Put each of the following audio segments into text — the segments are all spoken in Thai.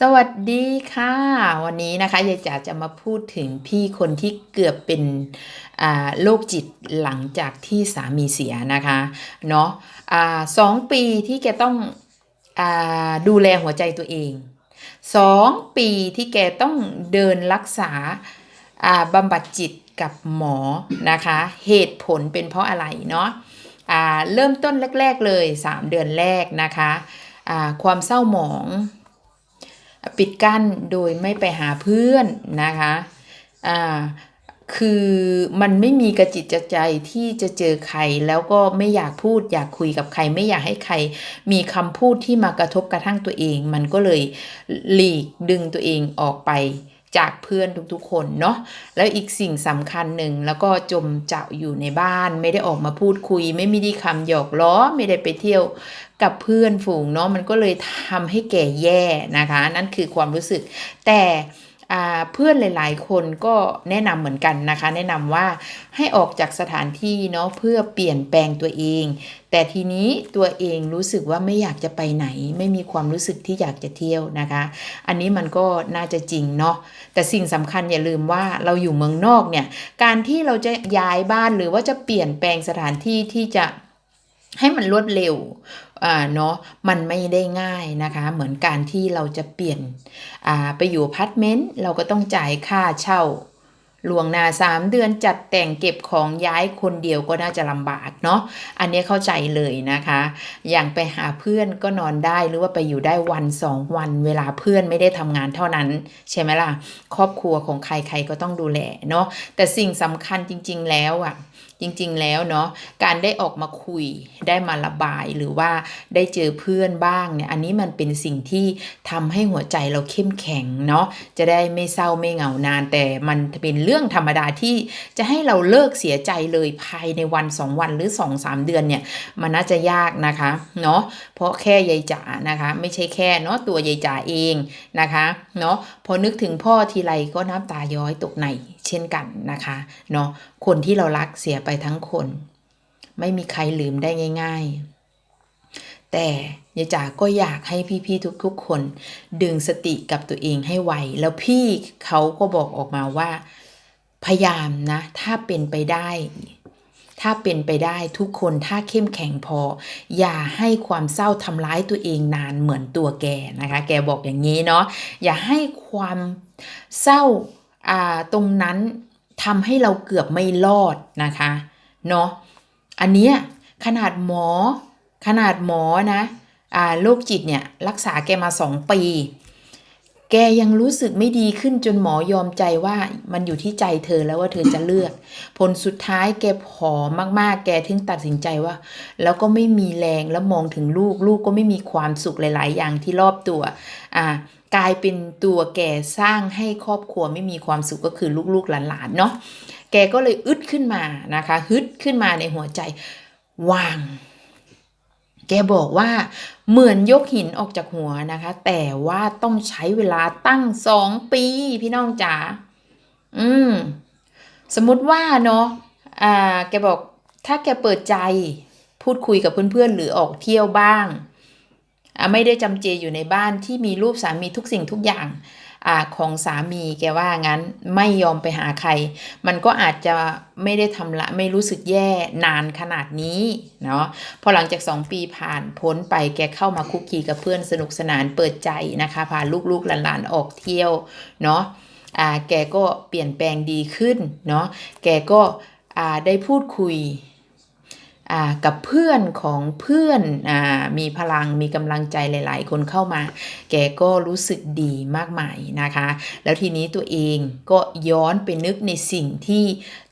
สวัสดีค่ะ วันนี้นะคะยายจ๋าจะมาพูดถึงพี่คนที่เกือบเป็นโรคจิตหลังจากที่สามีเสียนะคะเนาะสองปีที่แกต้องอดูแลหัวใจตัวเองสองปีที่แกต้องเดินรักษาบำบัดจิตกับหมอนะคะ เหตุผลเป็นเพราะอะไรเนาะอ่าเริ่มต้นแรก ๆเลย 3 เดือนแรกนะคะอ่าความเศร้าหมอง ปิดกั้นโดยไม่ไปหาเพื่อนนะคะอ่าคือมันไม่มีกระจิตกระใจที่จะเจอใคร แล้วก็ไม่อยากพูด อยากคุยกับใคร ไม่อยากให้ใคร มีคำพูดที่มากระทบกระทั่งตัวเอง มันก็เลยหลีกดึงตัวเองออกไป จากเพื่อนทุกๆคนเนาะแล้วอีกสิ่งสำคัญหนึ่งแล้วก็จมเจาะอยู่ในบ้าน ไม่ได้ออกมาพูดคุย ไม่มีดีคำหยอกล้อไม่ได้ไปเที่ยวกับเพื่อนฝูงเนาะมันก็เลยทำให้แก่แย่นะคะ นั่นคือความรู้สึกแต่ เพื่อนหลาย ๆ คนก็แนะนำเหมือนกันนะคะ แนะนำว่าให้ออกจากสถานที่เนาะเพื่อเปลี่ยนแปลงตัวเอง แต่ทีนี้ตัวเองรู้สึกว่าไม่อยากจะไปไหน ไม่มีความรู้สึกที่อยากจะเที่ยวนะคะ อันนี้มันก็น่าจะจริงเนาะแต่สิ่งสำคัญอย่าลืมว่าเราอยู่เมืองนอกเนี่ยการที่เราจะย้ายบ้านหรือว่าจะเปลี่ยนแปลงสถานที่ที่จะให้มันรวดเร็ว เนาะมันไม่ได้ง่ายนะคะ เหมือนการที่เราจะเปลี่ยนอ่าไปอยู่พาร์ตเมนต์เราก็ต้องจ่ายค่าเช่าล่วงหน้าสามเดือนจัดแต่งเก็บของย้ายคนเดียวก็น่าจะลำบากเนาะอันนี้เข้าใจเลยนะคะ อย่างไปหาเพื่อนก็นอนได้หรือว่าไปอยู่ได้วันสองวัน เวลาเพื่อนไม่ได้ทำงานเท่านั้น ใช่ไหมล่ะ ครอบครัวของใครใครก็ต้องดูแลเนาะแต่สิ่งสำคัญจริง ๆ แล้วอะ่ะจริงๆแล้วเนาะการได้ออกมาคุยได้มาระบายหรือว่าได้เจอเพื่อนบ้างเนี่ยอันนี้มันเป็นสิ่งที่ทำให้หัวใจเราเข้มแข็งเนาะจะได้ไม่เศร้าไม่เหงานาน แต่มันเป็นเรื่องธรรมดาที่จะให้เราเลิกเสียใจเลยภายในวัน 2 วันหรือ 2 3 เดือนเนี่ยมันน่าจะยากนะคะเนาะเพราะแค่ยายจ๋านะคะ ไม่ใช่แค่เนาะตัวยายจ๋าเองนะคะเนาะพอนึกถึงพ่อทีไรก็น้ำตาย้อยตกใน เช่นกันนะคะเนาะคนที่เรารักเสียไปทั้งคน ไม่มีใครลืมได้ง่าย ๆ แต่ยายจ๋าก็อยากให้พี่ๆทุกๆ คน ดึงสติกับตัวเองให้ไวแล้วพี่เขาก็บอกออกมาว่า พยายามนะ ถ้าเป็นไปได้ ถ้าเป็นไปได้ทุกคนถ้าเข้มแข็งพอ อย่าให้ความเศร้าทำร้ายตัวเองนานเหมือนตัวแกนะคะ แกบอกอย่างนี้เนาะอย่าให้ความเศร้าอ่า ตรงนั้นทำให้เราเกือบไม่รอดนะคะเนาะอันเนี้ยขนาดหมอ ขนาดหมอนะอโรคจิตเนี่ยรักษาแกมาสองปี แกยังรู้สึกไม่ดีขึ้นจนหมอยอมใจว่ามันอยู่ที่ใจเธอแล้วว่าเธอจะเลือก ผลสุดท้ายแกผอมมากๆ แกถึงตัดสินใจว่า แล้วก็ไม่มีแรงแล้วมองถึงลูกลูกก็ไม่มีความสุขหลาย ๆ อย่างที่รอบตัวอ่า กลายเป็นตัวแกสร้างให้ครอบครัวไม่มีความสุขก็คือลูกๆหลานๆเนาะแกก็เลยอึดขึ้นมานะคะฮึดขึ้นมาในหัวใจวาง แกบอกว่าเหมือนยกหินออกจากหัวนะคะ แต่ว่าต้องใช้เวลาตั้งสองปีพี่น้องจ๋าอืมสมมติว่าเนาะอ่าแกบอกถ้าแกเปิดใจพูดคุยกับเพื่อนๆหรือออกเที่ยวบ้าง ไม่ได้จำเจอยู่ในบ้านที่มีรูปสามีทุกสิ่งทุกอย่างอ่าของสามีแกว่างั้นไม่ยอมไปหาใคร มันก็อาจจะไม่ได้ทำละไม่รู้สึกแย่นานขนาดนี้เนาะพอหลังจาก 2 ปีผ่านพ้นไปแกเข้ามาคุกคีกับเพื่อนสนุกสนานเปิดใจนะคะพาลูกๆหลานๆออกเที่ยวเนาะอ่าแกก็เปลี่ยนแปลงดีขึ้นเนาะแกก็อ่าได้พูดคุย กับเพื่อนของเพื่อนอมีพลังมีกำลังใจหลาย ๆ คนเข้ามา แกก็รู้สึกดีมากมายนะคะ แล้วทีนี้ตัวเองก็ย้อนไปนึกในสิ่งที่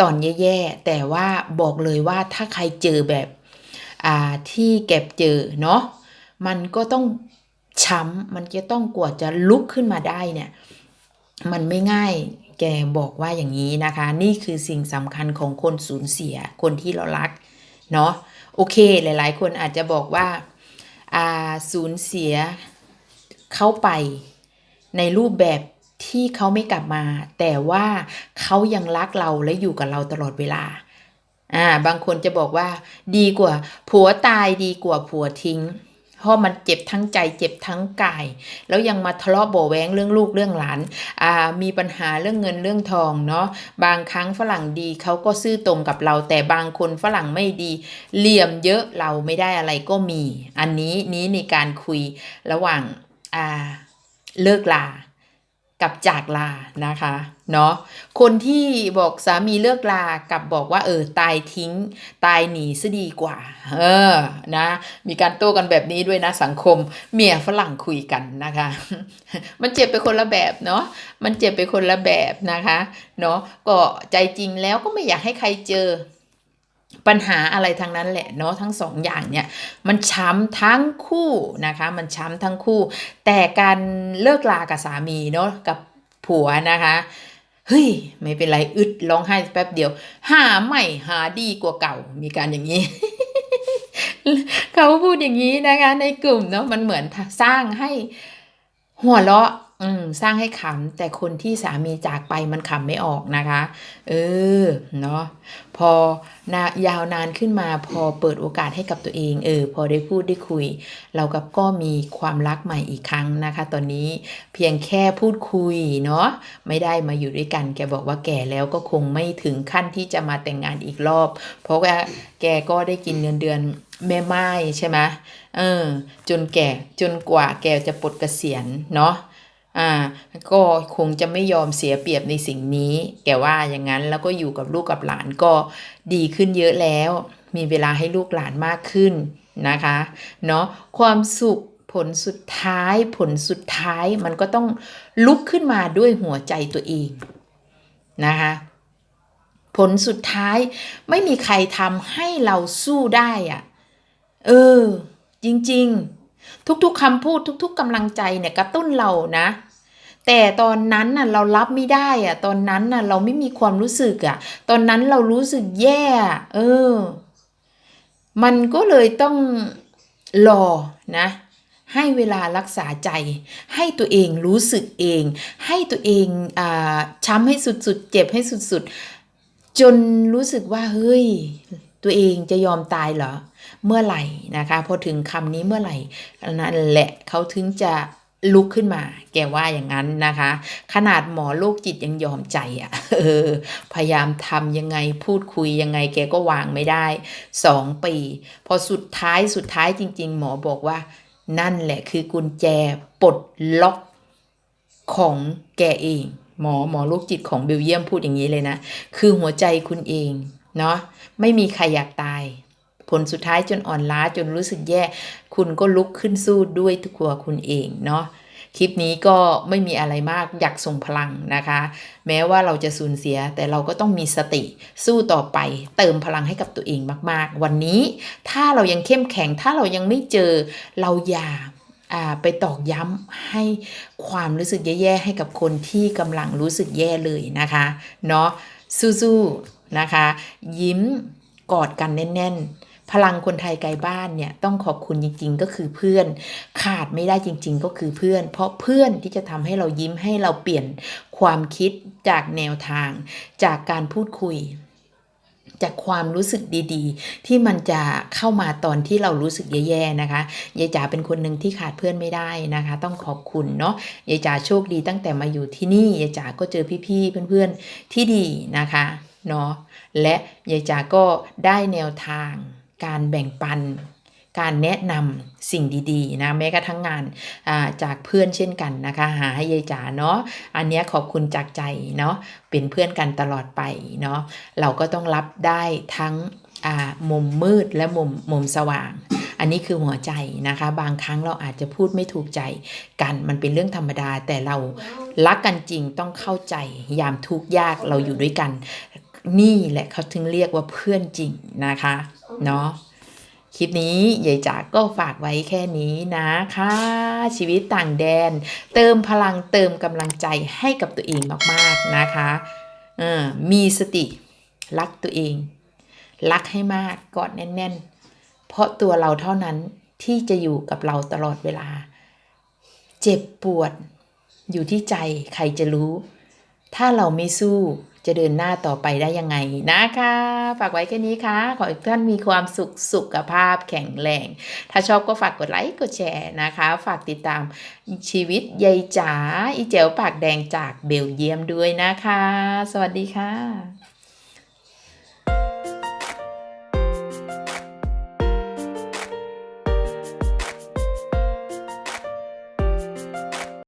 ตอนแย่ๆ แต่ว่าบอกเลยว่าถ้าใครเจอแบบที่แกบเจอเนาะมันก็ต้องช้ำมันจะต้องกว่าจะลุกขึ้นมาได้เนี่ยมันไม่ง่ายแกบอกว่าอย่างนี้นะคะ นี่คือสิ่งสำคัญของคนสูญเสียคนที่เรารัก เนาะโอเคหลาย ๆ คนอาจจะบอกว่าอาสูญเสียเข้าไปในรูปแบบที่เขาไม่กลับมา แต่ว่าเขายังรักเราและอยู่กับเราตลอดเวลาอ่าบางคนจะบอกว่า ดีกว่า ผัวตายดีกว่าผัวทิ้ง เพราะมันเจ็บทั้งใจเจ็บทั้งกาย แล้วยังมาทะเลาะโบแวงเรื่องลูกเรื่องหลานอ่ามีปัญหาเรื่องเงินเรื่องทองเนาะบางครั้งฝรั่งดีเขาก็ซื่อตรงกับเรา แต่บางคนฝรั่งไม่ดีเหลี่ยมเยอะเราไม่ได้อะไรก็มี อันนี้นี้ในการคุยระหว่างอ่าเลิกลา กับจากลานะคะเนาะคนที่บอกสามีเลิกลากับบอกว่าเออตายทิ้ง ตายหนีซะดีกว่า เออนะ มีการโต้กันแบบนี้ด้วยนะสังคมเมียฝรั่งคุยกันนะคะ มันเจ็บไปคนละแบบเนาะมันเจ็บไปคนละแบบนะคะเนาะก็ใจจริงแล้วก็ไม่อยากให้ใครเจอ ปัญหาอะไรทางนั้นแหละเนาะทั้งสองอย่างเนี่ยมันช้ำทั้งคู่นะคะ มันช้ำทั้งคู่ แต่การเลิกลากับสามีเนาะกับผัวนะคะเฮ้ยไม่เป็นไรอึดร้องไห้แป๊บเดียว หาใหม่หาดีกว่าเก่ามีการอย่างนี้เขาพูดอย่างนี้นะคะในกลุ่มเนาะมันเหมือนสร้างให้หัวเราะ อืมสร้างให้ขำแต่คนที่สามีจากไปมันขำไม่ออกนะคะ เออเนาะพอนายาวนานขึ้นมาพอเปิดโอกาสให้กับตัวเอง เออ พอได้พูดได้คุย เรากับก็มีความรักใหม่อีกครั้งนะคะ ตอนนี้เพียงแค่พูดคุยเนาะไม่ได้มาอยู่ด้วยกัน แกบอกว่าแก่แล้วก็คงไม่ถึงขั้นที่จะมาแต่งงานอีกรอบ เพราะว่าแกก็ได้กินเงินเดือนแม่ไม้ใช่ไหมเออ จนแก่จนกว่าแกจะปลดเกษียณเนาะ อ่าก็คงจะไม่ยอมเสียเปรียบในสิ่งนี้ แกว่าอย่างนั้นแล้วก็อยู่กับลูกกับหลานก็ดีขึ้นเยอะแล้ว มีเวลาให้ลูกหลานมากขึ้นนะคะเนาะความสุขผลสุดท้ายผลสุดท้ายมันก็ต้องลุกขึ้นมาด้วยหัวใจตัวเองนะคะผลสุดท้ายไม่มีใครทำให้เราสู้ได้อะเออ จริง ๆ ทุกๆคำพูดทุก ๆกำลังใจเนี่ยกระตุ้นเรานะ แต่ตอนนั้นน่ะเรารับไม่ได้อะตอนนั้นน่ะเราไม่มีความรู้สึกอะตอนนั้นเรารู้สึกแย่อะเออ มันก็เลยต้องรอนะ ให้เวลารักษาใจ ให้ตัวเองรู้สึกเอง ให้ตัวเองอ่าช้ำให้สุดๆ เจ็บให้สุดๆ จนรู้สึกว่าเฮ้ย ตัวเองจะยอมตายเหรอ เมื่อไหร่นะคะ พอถึงคำนี้เมื่อไหร่นั่นแหละเขาถึงจะ ลุกขึ้นมา แกว่าอย่างนั้นนะคะ ขนาดหมอโรคจิตยังยอมใจอะ่ะเออพยายามทำยังไงพูดคุยยังไง แกก็วางไม่ได้สองปี พอสุดท้ายสุดท้ายจริง ๆ หมอบอกว่า นั่นแหละคือกุญแจปลดล็อกของแกเอง หมอหมอโรคจิตของเบลเยียมพูดอย่างนี้เลยนะ คือหัวใจคุณเองเนาะไม่มีใครอยากตาย ผลสุดท้ายจนอ่อนล้าจนรู้สึกแย่ คุณก็ลุกขึ้นสู้ด้วยตัวคุณเองเนาะคลิปนี้ก็ไม่มีอะไรมากอยากส่งพลังนะคะ แม้ว่าเราจะสูญเสียแต่เราก็ต้องมีสติสู้ต่อไป เติมพลังให้กับตัวเองมาก ๆ วันนี้ถ้าเรายังเข้มแข็ง ถ้าเรายังไม่เจอเราอย่าไปตอกย้ำให้ความรู้สึกแย่ ๆ ให้กับคนที่กำลังรู้สึกแย่เลยนะคะเนาะสู้ๆนะคะ ยิ้มกอดกันแน่น ๆ พลังคนไทยไกลบ้านเนี่ยต้องขอบคุณจริง ๆ ก็คือเพื่อน ขาดไม่ได้จริง ๆ ก็คือเพื่อน เพราะเพื่อนที่จะทำให้เรายิ้มให้เราเปลี่ยนความคิดจากแนวทาง จากการพูดคุย จากความรู้สึกดีๆ ที่มันจะเข้ามาตอนที่เรารู้สึกแย่ๆนะคะยายจ๋าเป็นคนหนึ่งที่ขาดเพื่อนไม่ได้นะคะ ต้องขอบคุณเนาะยายจ๋าโชคดีตั้งแต่มาอยู่ที่นี่ยายจ๋าก็เจอพี่ๆเพื่อนๆที่ดีนะคะเนาะและยายจ๋าก็ได้แนวทาง การแบ่งปัน การแนะนำสิ่งดีๆนะแม้กระทั่งงานจากเพื่อนเช่นกันนะคะ หาให้ยายจ๋าเนาะอันนี้ขอบคุณจากใจเนาะเป็นเพื่อนกันตลอดไปเนาะเราก็ต้องรับได้ทั้งมุมมืดและมุมมุมสว่าง อันนี้คือหัวใจนะคะ บางครั้งเราอาจจะพูดไม่ถูกใจกันมันเป็นเรื่องธรรมดา แต่เรารักกันจริงต้องเข้าใจยามทุกข์ยากเราอยู่ด้วยกัน นี่แหละเขาถึงเรียกว่าเพื่อนจริงนะคะ เนาะคลิปนี้ยายจ๋าก็ฝากไว้แค่นี้นะคะ ชีวิตต่างแดน เติมพลังเติมกำลังใจให้กับตัวเองมากๆนะคะมีสติรักตัวเอง รักให้มากกอดแน่น ๆ เพราะตัวเราเท่านั้นที่จะอยู่กับเราตลอดเวลา เจ็บปวด อยู่ที่ใจใครจะรู้ ถ้าเราไม่สู้ จะเดินหน้าต่อไปได้ยังไงนะคะ ฝากไว้แค่นี้ค่ะ ขอให้ท่านมีความสุขสุขภาพแข็งแรง ถ้าชอบก็ฝากกดไลค์กดแชร์นะคะ ฝากติดตามชีวิตยายจ๋าอีเจ๋วปากแดงจากเบลเยียมด้วยนะคะ สวัสดีค่ะ